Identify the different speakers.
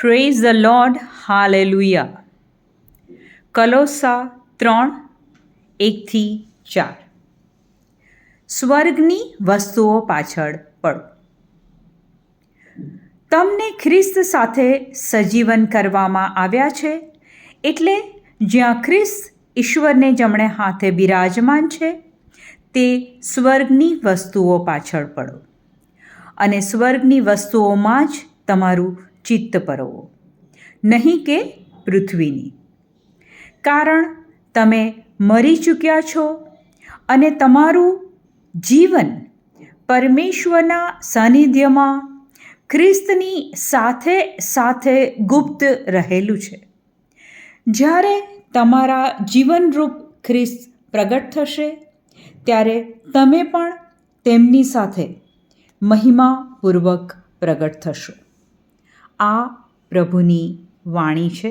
Speaker 1: Praise the lord hallelujah કલોસા ત્રણ એકથી ચાર. સ્વર્ગની વસ્તુઓ પાછળ પડો. તમને ખ્રિસ્ત સાથે સજીવન કરવામાં આવ્યા છે, એટલે જ્યાં ખ્રિસ્ત ઈશ્વરને જમણે હાથે બિરાજમાન છે, તે સ્વર્ગની વસ્તુઓ પાછળ પડો. અને સ્વર્ગની વસ્તુઓમાં જ તમારું ચિત્ત પરવો. નહીં કે પૃથ્વીની. કારણ તમે મરી ચૂક્યા છો અને તમારું જીવન પરમેશ્વરના સાનિધ્યમાં ખ્રિસ્તની સાથે સાથે ગુપ્ત રહેલું છે. જ્યારે તમારા જીવનરૂપ ખ્રિસ્ત પ્રગટ થશે, ત્યારે તમે પણ તેમની સાથે મહિમાપૂર્વક પ્રગટ થશો. આ પ્રભુની વાણી છે.